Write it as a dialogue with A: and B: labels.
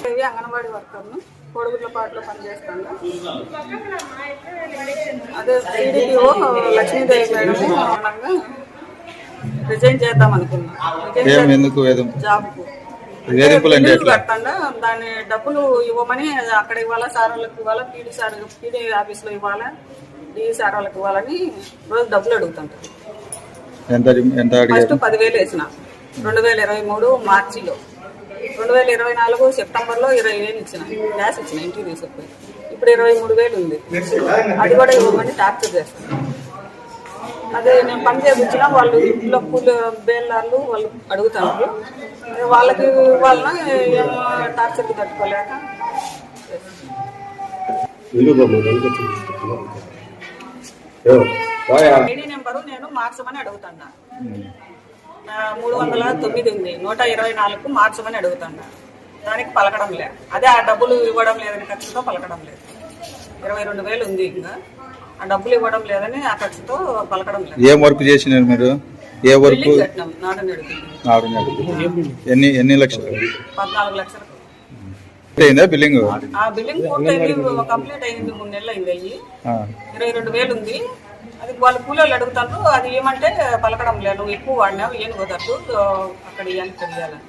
A: అంగన్వాడి అంగన్వాడీ వర్కర్ను పాటలో పనిచేస్తాను అదే టీడీపీఓ లక్ష్మీదేవి మేడం మూలంగా రిజైన్ చేద్దాం అనుకున్నాం రిజైన్ చేద్దాం జాబ్కు కట్టండా దాని డబ్బులు ఇవ్వమని అక్కడ ఇవ్వాలా సార్ వాళ్ళకి ఇవ్వాలా పీడీ సార్ పీడీ ఆఫీస్లో ఇవ్వాలా? డిఈ సార్ వాళ్ళకి ఇవ్వాలని రోజు డబ్బులు అడుగుతుంటారు.
B: ఎంత ఎంత
A: ఫస్ట్
B: అడిగారు
A: పదివేలు వేసిన. రెండు వేల ఇరవై మూడు మార్చిలో. రెండు వేల ఇరవై నాలుగు సెప్టెంబర్లో ఇరవై వేలు ఇచ్చిన. గ్యాస్ ఇచ్చిన ఇంటికి తీసుకుపోయి ఇప్పుడు ఇరవై మూడు వేలు ఉంది. అది కూడా ఇవ్వమని టార్చర్ చేస్తాను అదే నేను పని చేయించిన వాళ్ళు ఇంట్లో కూలి బేళ్ళాళ్ళు వాళ్ళు అడుగుతారు. వాళ్ళకి ఏమో టార్చర్కి తట్టుకోలేక. ఐడి నెంబరు నేను మార్చమని అడుగుతున్నా. మూడు వందల తొమ్మిది ఉంది నూట ఇరవై నాలుగు మార్చమని అడుగుతున్నా. దానికి పలకడం లేదు అదే ఆ డబ్బులు ఇవ్వడం లేదని ఖర్చుతో పలకడం లేదు. ఇరవై రెండు వేలు ఉంది ఇంకా. ఆ డబ్బులు ఇవ్వడం లేదని ఆ ఖర్చుతో పలకడం లేదు.
B: ఏం వర్క్ చేసినారు మీరు? ఏ వర్క్?
A: కట్టినాం నాడు
B: ఆరు నెలలు ఎన్ని ఎన్ని లక్షలు?
A: పద్నాలుగు లక్షలకు
B: అయిందా బిల్లింగ్
A: ఆ బిల్డింగ్ పూర్తయింది కంప్లీట్ అయింది మూడు నెలలు అయింది అయ్యి. ఇరవై రెండు వేలు ఉంది. అది వాళ్ళు కూలీలు అడుగుతారు అది ఏమంటే పలకడం లేదు నువ్వు ఎక్కువ వాడినావు ఏం కుదరదు అక్కడ ఇవ్వాలి తెలియాలని